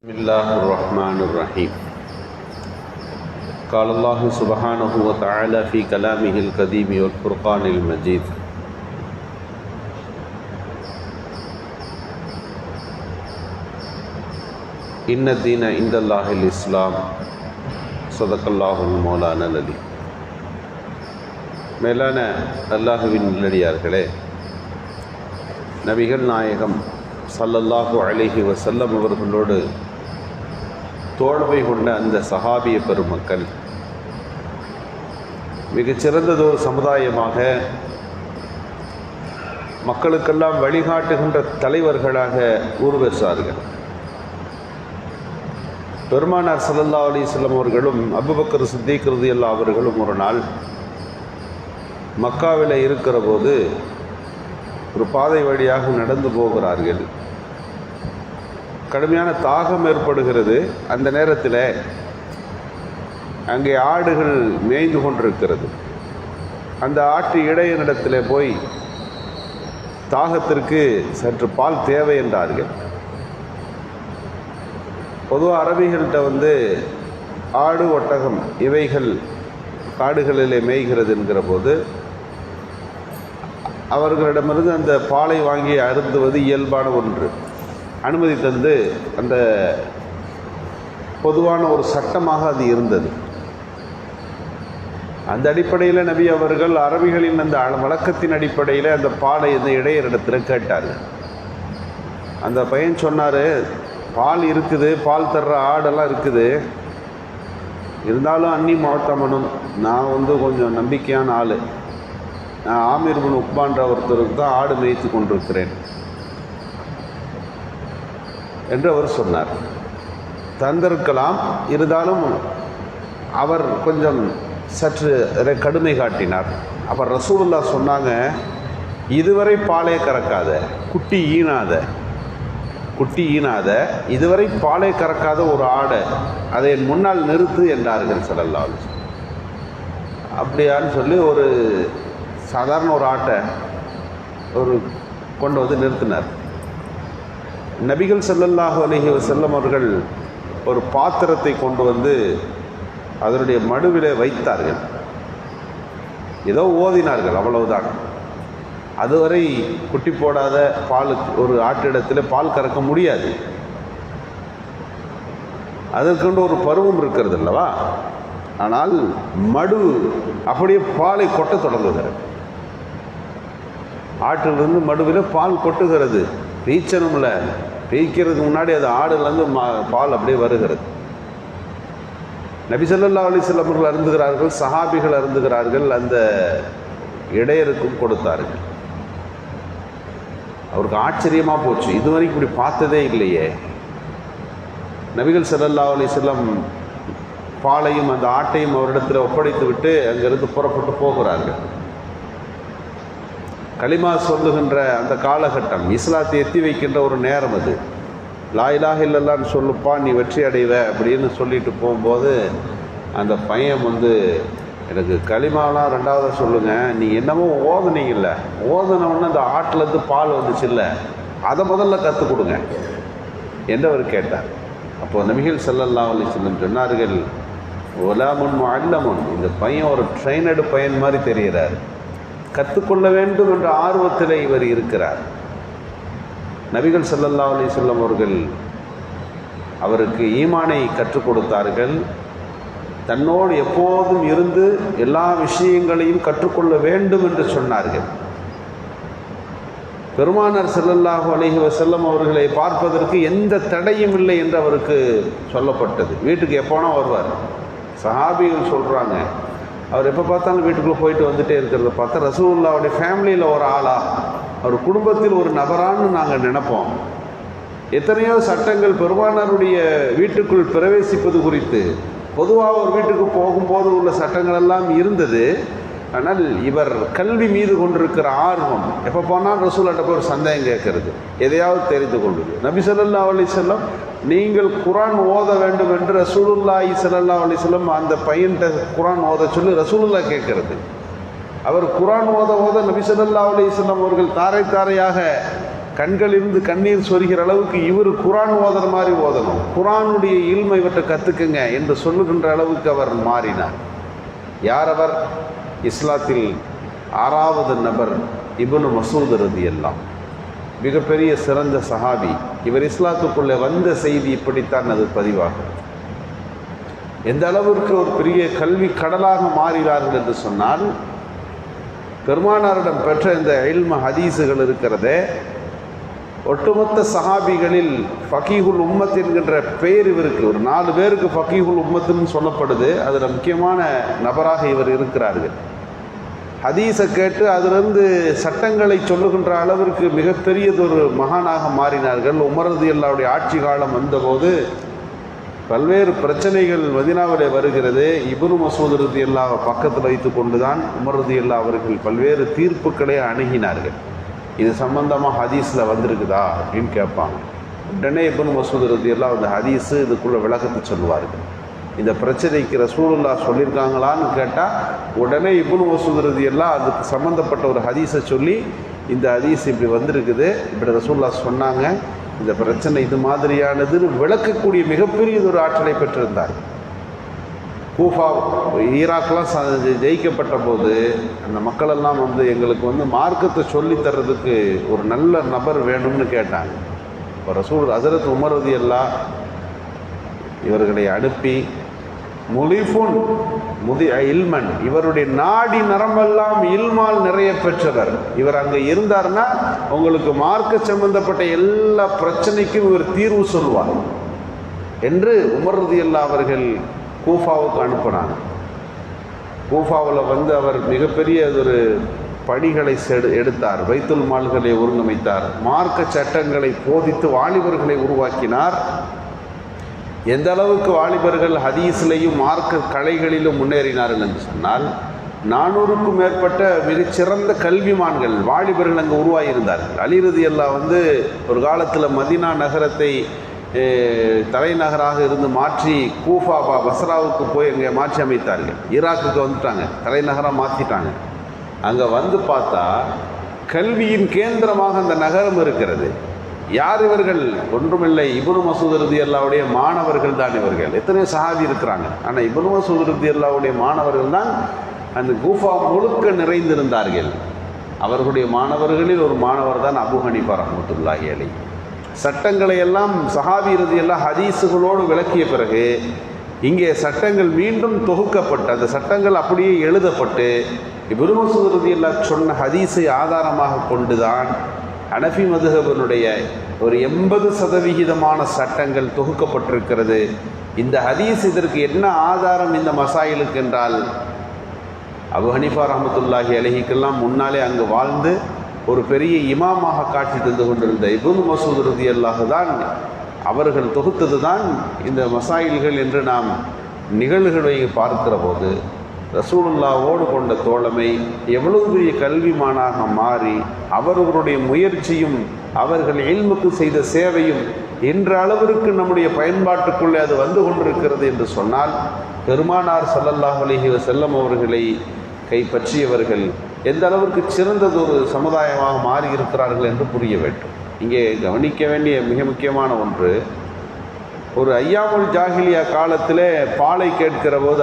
بسم الله الرحمن الرحيم قال الله سبحانه وتعالى في كلامه القديم والفرقان المجيد إن الدين عند الله الإسلام صدق الله المولانا العلي மேலான அல்லாஹுவின் நல்லடியார்களே நபிகள் நாயகம் சல்லல்லாஹு அலைஹி வசல்லம் அவர்களோடு தோழமை கொண்ட அந்த சஹாபிய பெருமக்கள் மிகச்சிறந்ததொரு சமுதாயமாக மக்களுக்கெல்லாம் வழிகாட்டுகின்ற தலைவர்களாக உருவெற்றார்கள் பெருமானார் சல்லல்லா அலிஸ்லம் அவர்களும் அபுபக்கர் சித்திக் ரதியல்லா அவர்களும் ஒரு நாள் மக்காவில் இருக்கிற போது ஒரு பாதை வழியாக நடந்து போகிறார்கள். கடுமையான தாகம் ஏற்படுகிறது. அந்த நேரத்தில் அங்கே ஆடுகள் மேய்ந்து கொண்டிருக்கிறது. அந்த ஆட்டு இடையினிடத்தில் போய் தாகத்திற்கு சற்று பால் தேவை என்றார்கள். பொதுவாக அரபிகள்கிட்ட வந்து ஆடு ஒட்டகம் இவைகள் காடுகளிலே மேய்கிறது என்கிற போது அவர்களிடமிருந்து அந்த பாலை வாங்கி அருந்துவது இயல்பான ஒன்று. அனுமதி தந்து அந்த பொதுவான ஒரு சட்டமாக அது இருந்தது. அந்த அடிப்படையில் நபி அவர்கள் அரபிகளின் அந்த வழக்கத்தின் அடிப்படையில் அந்த பாலை இந்த இடையரிடத்தில் கேட்டார்கள். அந்த பையன் சொன்னார் பால் இருக்குது பால் தர்ற ஆடெல்லாம் இருக்குது. இருந்தாலும் அன்னி மாவட்டமனும் நான் வந்து கொஞ்சம் நம்பிக்கையான ஆள். நான் ஆமீர் உப்பான்ற ஒருத்தருக்கு தான் ஆடு மேய்த்து கொண்டிருக்கிறேன். என்று அவர் சொன்னார். தந்திருக்கலாம் இருந்தாலும் அவர் கொஞ்சம் சற்று கடுமை காட்டினார். அப்போ ரசூல்லா சொன்னாங்க இதுவரை பாலே கறக்காத குட்டி ஈனாத குட்டி ஈனாத இதுவரை பாலே கறக்காத ஒரு ஆடை அதை என் முன்னால் நிறுத்து என்றார்கள் சல்லல்லா அப்படியான்னு சொல்லி ஒரு சாதாரண ஒரு ஆட்டை ஒரு கொண்டு வந்து நிறுத்தினார். நபிகள் செல்லல்லாஹு அலஹி செல்லம் அவர்கள் ஒரு பாத்திரத்தை கொண்டு வந்து அதனுடைய மடுவிலே வைத்தார்கள். ஏதோ ஓதினார்கள் அவ்வளவுதான். அதுவரை குட்டி போடாத பால் ஒரு ஆட்டிடத்தில் பால் கறக்க முடியாது. அதற்கென்று ஒரு பருவம் இருக்கிறது அல்லவா? ஆனால் மடு அப்படியே பாலை கொட்ட தொடங்குகிறது. ஆற்றிலிருந்து மடுவில் பால் கொட்டுகிறது. பீச்சனும்ல பீக்கிறதுக்கு முன்னாடி அது ஆடுலேருந்து மா பால் அப்படியே வருகிறது. நபிசல்லா அலிஸ்லாம் அவர்கள் அருந்துகிறார்கள் சஹாபிகள் அருந்துகிறார்கள் அந்த இடையருக்கும் கொடுத்தார்கள். அவருக்கு ஆச்சரியமாக போச்சு. இதுவரைக்கும் இப்படி பார்த்ததே இல்லையே. நபிகள் சல்லல்லா அலிசல்லம் பாலையும் அந்த ஆட்டையும் அவரிடத்தில் ஒப்படைத்து விட்டு அங்கிருந்து புறப்பட்டு போகிறார்கள். களிமா சொல்லுகின்ற அந்த காலகட்டம் இஸ்லாத்தை எத்தி வைக்கின்ற ஒரு நேரம் அது. லாயிலாக இல்லைல்லான்னு சொல்லுப்பா நீ வெற்றி அடைவ அப்படின்னு சொல்லிட்டு போகும்போது அந்த பையன் வந்து எனக்கு களிமாலாம் ரெண்டாவது சொல்லுங்கள் நீ என்னமோ ஓதுனீங்கல்ல. ஓதுனவுடனே அந்த ஆட்டிலேருந்து பால் வந்துச்சு இல்லை அதை முதல்ல கற்றுக் கொடுங்க. என்றவர் கேட்டார். அப்போது நபிகள் செல்லல்லா வலி செல்லம் சொன்னார்கள் ஒலாமுன் அல்லமுன் இந்த பையன் ஒரு ட்ரெயினடு பையன் மாதிரி தெரிகிறார். கற்றுக்கொள்ள வேண்டும் என்ற ஆர்வத்தில் இவர் இருக்கிறார். நபிகள் சல்லல்லா அலி சொல்லம் அவர்கள் அவருக்கு ஈமானை கற்றுக் கொடுத்தார்கள். தன்னோடு எப்போதும் இருந்து எல்லா விஷயங்களையும் கற்றுக்கொள்ள வேண்டும் என்று சொன்னார்கள். பெருமானார் செல்லல்லாஹு அலிஹி வசல்லம் அவர்களை பார்ப்பதற்கு எந்த தடையும் இல்லை என்று அவருக்கு சொல்லப்பட்டது. வீட்டுக்கு எப்போனா வருவார். சஹாபிகள் சொல்கிறாங்க அவர் எப்போ பார்த்தாலும் வீட்டுக்குள்ளே போயிட்டு வந்துட்டே இருக்கிறத பார்த்தா ரசூல்லாவுடைய ஃபேமிலியில் ஒரு ஆளா அவர் குடும்பத்தில் ஒரு நபரான்னு நாங்கள் நினைப்போம். எத்தனையோ சட்டங்கள் பெருமானாருடைய வீட்டுக்குள் பிரவேசிப்பது குறித்து பொதுவாக ஒரு வீட்டுக்கு போகும்போது உள்ள சட்டங்கள் எல்லாம் இருந்தது. ஆனால் இவர் கல்வி மீது கொண்டிருக்கிற ஆர்வம். எப்போ போனால் ரசூலாட்ட போய் ஒரு சந்தேகம் கேட்கறது. எதையாவது தெரிந்து கொள்வது. நபி சொல்லல்லா அலி செல்லம் நீங்கள் குரான் ஓத வேண்டும் என்று ரசூலுல்லாஹி சல்லா அலி செல்லம் அந்த பையன்கிட்ட குரான் ஓத சொல்லி ரசூலுல்லா கேட்கறது. அவர் குரான் ஓத ஓத நபி சொல்லல்லா அலி செல்லம் அவர்கள் தாரை தாரையாக கண்களிலிருந்து கண்ணீர் சொரிகிற அளவுக்கு இவர் குரான் ஓதுற மாதிரி ஓதணும். குரானுடைய இல்மை இவற்றை கற்றுக்குங்க என்று சொல்லுகின்ற அளவுக்கு அவர் மாறினார். யார் அவர்? இஸ்லாத்தில் ஆறாவது நபர் இபுனு மசூத் ரதி எல்லாம் மிகப்பெரிய சிறந்த சஹாபி. இவர் இஸ்லாத்துக்குள்ளே வந்த செய்தி இப்படித்தான் அது பதிவாகும். எந்த அளவிற்கு ஒரு பெரிய கல்வி கடலாக மாறினார்கள் என்று சொன்னால் பெருமானாரிடம் பெற்ற இந்த எல்ம ஹதீஸுகள் இருக்கிறதே ஒட்டுமொத்த சஹாபிகளில் ஃபகீஹுல் உம்மத் என்கின்ற பெயர் இவருக்கு ஒரு நாலு பேருக்கு ஃபகீஹுல் உம்மத்துன்னு சொல்லப்படுது. அதில் முக்கியமான நபராக இவர் இருக்கிறார்கள். ஹதீஸை கேட்டு அதிலிருந்து சட்டங்களை சொல்லுகின்ற அளவிற்கு மிகப்பெரியதொரு மகானாக மாறினார்கள். உமரது அல்லாவுடைய ஆட்சி காலம் வந்தபோது பல்வேறு பிரச்சனைகள் மதினாவிலே வருகிறது. இபுனு மசூத் ரதி அல்லாவை பக்கத்தில் வைத்து கொண்டு தான் உமர் ரதி அல்லா அவர்கள் பல்வேறு தீர்ப்புகளை அணுகினார்கள். இது சம்பந்தமாக ஹதீஸில் வந்திருக்குதா அப்படின்னு கேட்பாங்க. உடனே இபுனு மசூத் ரதி அல்லா அந்த ஹதீஸு இதுக்குள்ளே விளக்கத்தை சொல்லுவார்கள். இந்த பிரச்சனைக்கு ரசூலுல்லா சொல்லியிருக்காங்களான்னு கேட்டால் உடனே இபுனு வசூதுறது எல்லாம் அதுக்கு சம்மந்தப்பட்ட ஒரு ஹதீஸை சொல்லி இந்த ஹதீஸ் இப்படி வந்திருக்குது. இப்படி ரசூல்லா சொன்னாங்க இந்த பிரச்சனை இது மாதிரியானதுன்னு விளக்கக்கூடிய மிகப்பெரிய ஒரு ஆற்றலை பெற்றிருந்தார். கூஃபா ஈராக்லாம் ச- ஜெயிக்கப்பட்ட போது அந்த மக்களெல்லாம் வந்து எங்களுக்கு வந்து மார்க்கத்தை சொல்லித் தர்றதுக்கு ஒரு நல்ல நபர் வேணும்னு கேட்டாங்க. இப்போ ரசூல் ஹசரத் உமரதி எல்லாம் இவர்களை அனுப்பி முலிஃபுன் முதி இல்மன். இவருடைய நாடி நரம்பெல்லாம் இல்மால் நிறைய பெற்றவர். இவர் அங்கே இருந்தார்னா உங்களுக்கு மார்க்க சம்பந்தப்பட்ட எல்லா பிரச்சனைக்கும் இவர் தீர்வு சொல்வார். என்று உமர் ரதியல்லா அவர்கள் கூஃபாவுக்கு அனுப்பினாங்க. கூஃபாவில் வந்து அவர் மிகப்பெரிய ஒரு பணிகளை செடு எடுத்தார். வைத்துல் மால்களை ஒருங்கமைத்தார். மார்க்க சட்டங்களை போதித்து வாலிபர்களை உருவாக்கினார். எந்த அளவுக்கு வாலிபர்கள் ஹதீஸ்லையும் மார்க்க கலைகளிலும் முன்னேறினார்கள் என்று சொன்னால் நானூறுக்கும் மேற்பட்ட மிகச்சிறந்த கல்விமான்கள் வாலிபர்கள் அங்கே உருவாகியிருந்தார்கள். அலிரதி எல்லாம் வந்து ஒரு காலத்தில் மதினா நகரத்தை தலைநகராக இருந்து மாற்றி கூஃபாபா பஸ்ராவுக்கு போய் அங்கே மாற்றி அமைத்தார்கள். ஈராக்குக்கு வந்துட்டாங்க. தலைநகராக மாற்றிட்டாங்க அங்கே வந்து பார்த்தா கல்வியின் கேந்திரமாக அந்த நகரம் இருக்கிறது. யார் இவர்கள்? ஒன்றுமில்லை. இபுனு மசூத் ரதி அல்லாவுடைய மாணவர்கள் தான் இவர்கள். எத்தனை சஹாபி இருக்கிறாங்க. ஆனால் இபுனு மசூத் ரதி அல்லாவுடைய மாணவர்கள் தான் அந்த குஃபா முழுக்க நிறைந்திருந்தார்கள். அவர்களுடைய மாணவர்களில் ஒரு மாணவர் தான் அபு ஹனிஃபா ரஹமத்துல்லாஹி அலி சட்டங்களை எல்லாம் சஹாபி ரதி எல்லாம் ஹதீஸுகளோடு விளக்கிய பிறகு இங்கே சட்டங்கள் மீண்டும் தொகுக்கப்பட்டு அந்த சட்டங்கள் அப்படியே எழுதப்பட்டு இபுனு மசூத் ரதி எல்லாம் சொன்ன ஹதீஸை ஆதாரமாக கொண்டுதான் அனஃபி மதுஹபனுடைய ஒரு எண்பது சதவிகிதமான சட்டங்கள் தொகுக்கப்பட்டிருக்கிறது. இந்த ஹதீஸ் இதற்கு என்ன ஆதாரம் இந்த மசாயிலுக்கு என்றால் அபு ஹனிஃபா ரஹமத்துல்லாஹி அலஹிக்கெல்லாம் முன்னாலே அங்கு வாழ்ந்து ஒரு பெரிய இமாமாக காட்சி தந்து கொண்டிருந்த இபுன் மசூத் ரதி அல்லாஹ் தான் அவர்கள் தொகுத்தது தான் இந்த மசாயில்கள் என்று நாம் நிகழ்வுகளை பார்க்கிற போது ரசூலுல்லாவோடு கொண்ட தோழமை எவ்வளவு பெரிய கல்விமானாக மாறி அவர்களுடைய முயற்சியும் அவர்கள் இல்முக்கு செய்த சேவையும் என்ற அளவிற்கு நம்முடைய பயன்பாட்டுக்குள்ளே அது வந்து கொண்டிருக்கிறது என்று சொன்னால் பெருமானார் சல்லல்லாஹ் அலைஹி செல்லம் அவர்களை கைப்பற்றியவர்கள் எந்த அளவிற்கு சிறந்ததொரு சமுதாயமாக மாறி இருக்கிறார்கள் என்று புரிய வேண்டும். இங்கே கவனிக்க வேண்டிய மிக முக்கியமான ஒன்று ஒரு ஐயாமுல் ஜாகிலியா காலத்திலே பாலை கேட்கிற போது